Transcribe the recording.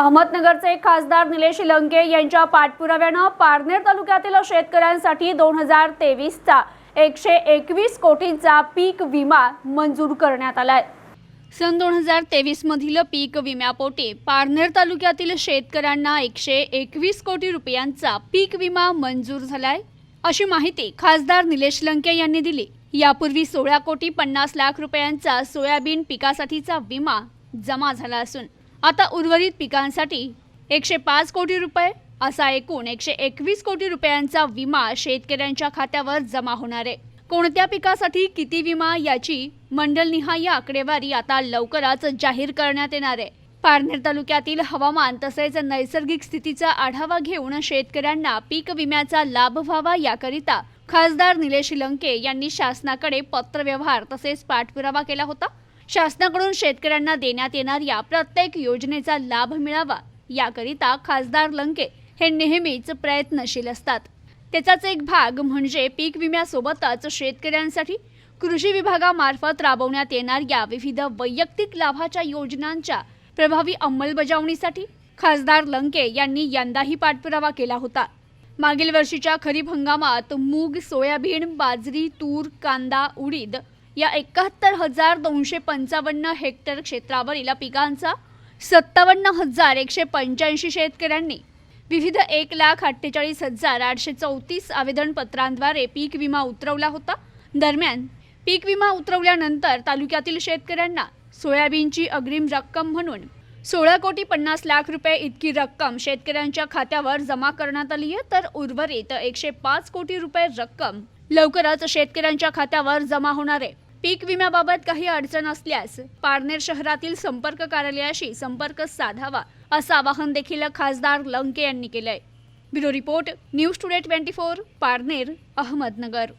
अहमदनगरचे खासदार निलेश लंके यांच्या पाठपुराव्यानं पारनेर तालुक्यातील शेतकऱ्यांसाठी दोन हजार तेवीसचा एकशे एकवीस कोटींचा पीक विमा मंजूर करण्यात आलाय. सन दोन हजार तेवीसमधील पीक विम्यापोटी पारनेर तालुक्यातील शेतकऱ्यांना एकशे एकवीस कोटी रुपयांचा पीक विमा मंजूर झालाय अशी माहिती खासदार निलेश लंके यांनी दिली. यापूर्वी सोळा कोटी पन्नास लाख रुपयांचा सोयाबीन पिकासाठीचा विमा जमा झाला असून आता उर्वरित पिकांसाठी एकशे पाच कोटी रुपये असा एकूण एकशे एकवीस कोटी रुपयांचा विमा शेतकऱ्यांच्या खात्यावर जमा होणार आहे. कोणत्या पिकासाठी किती विमा याची मंडलनिहाय आकडेवारी आता लवकरच जाहीर करण्यात येणार आहे. पारनेर तालुक्यातील हवामान तसेच नैसर्गिक स्थितीचा आढावा घेऊन शेतकऱ्यांना पीक विम्याचा लाभ व्हावा याकरिता खासदार निलेश लंके यांनी शासनाकडे पत्रव्यवहार तसेच पाठपुरावा केला होता. शासनाकडून शेतकऱ्यांना देण्यात येणाऱ्या प्रत्येक योजनेचा लाभ मिळावा याकरिता खासदार लंके हे नेहमीच प्रयत्नशील असतात. त्याचाच एक भाग म्हणजे पीक विम्यासोबतच शेतकऱ्यांसाठी कृषी विभागामार्फत राबवण्यात येणाऱ्या विविध वैयक्तिक लाभाच्या योजनांच्या प्रभावी अंमलबजावणीसाठी खासदार लंके यांनी यंदाही पाठपुरावा केला होता. मागील वर्षीच्या खरीप हंगामात मूग सोयाबीन बाजरी तूर कांदा उडीद या एकाहत्तर हजार दोनशे पंचावन्न हेक्टर क्षेत्रावरील पिकांचा सत्तावन्न हजार एकशे पंच्याऐंशी शेतकऱ्यांनी विविध एक लाख अठ्ठेचाळीस हजार आठशे चौतीस आवेदनपत्रांद्वारे पीक विमा उतरवला होता. दरम्यान पीक विमा उतरवल्यानंतर तालुक्यातील शेतकऱ्यांना सोयाबीनची अग्रिम रक्कम म्हणून सोळा कोटी पन्नास लाख रुपये इतकी रक्कम शेतकऱ्यांच्या खात्यावर जमा करण्यात आली आहे. तर उर्वरित एकशे पाच कोटी रुपये रक्कम लवकरच शेतकऱ्यांच्या खात्यावर जमा होणार आहे. पीक विम्याबाबत काही अडचण असल्यास पारनेर शहरातील संपर्क कार्यालयाशी संपर्क साधावा असं आवाहन देखील खासदार लंके यांनी केलंय. Bureau report news today twenty four Parner Ahmednagar.